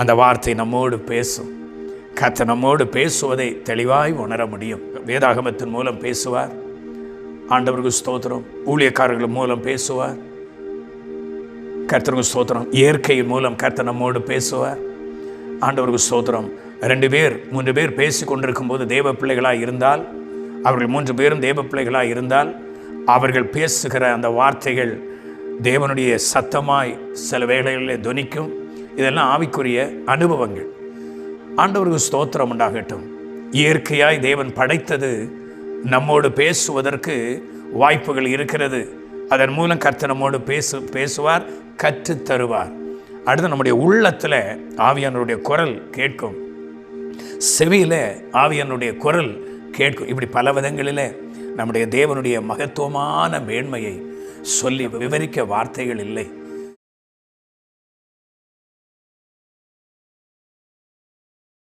அந்த வார்த்தை நம்மோடு பேசும். கத்த நம்மோடு பேசுவதை தெளிவாய் உணர முடியும். வேதாகமத்தின் மூலம் பேசுவார். ஆண்டவருக்கு ஸ்தோத்திரம். ஊழியக்காரர்கள் மூலம் பேசுவார். கர்த்தருக்கு ஸ்தோத்திரம். இயற்கையின் மூலம் கர்த்தர் நம்மோடு பேசுவார். ஆண்டவருக்கு ஸ்தோத்திரம். ரெண்டு பேர் மூன்று பேர் பேசி கொண்டிருக்கும் போது தேவ பிள்ளைகளாக இருந்தால் அவர்கள் மூன்று பேரும் தேவ பிள்ளைகளாக இருந்தால் அவர்கள் பேசுகிற அந்த வார்த்தைகள் தேவனுடைய சத்தமாய் சில வேளைகளில் துணிக்கும். இதெல்லாம் ஆவிக்குரிய அனுபவங்கள். ஆண்டவருக்கு ஸ்தோத்திரம் உண்டாகட்டும். இயற்கையாய் தேவன் படைத்தது நம்மோடு பேசுவதற்கு வாய்ப்புகள் இருக்கிறது. அதன் மூலம் கர்த்தர் நம்மோடு பேசு பேசுவார் கற்று தருவார். அடுத்து நம்முடைய உள்ளத்தில் ஆவியானுடைய குரல் கேட்கும். செவியில் ஆவியானுடைய குரல் கேட்கும். இப்படி பல விதங்களில் நம்முடைய தேவனுடைய மகத்துவமான மேன்மையை சொல்லி விவரிக்க வார்த்தைகள் இல்லை.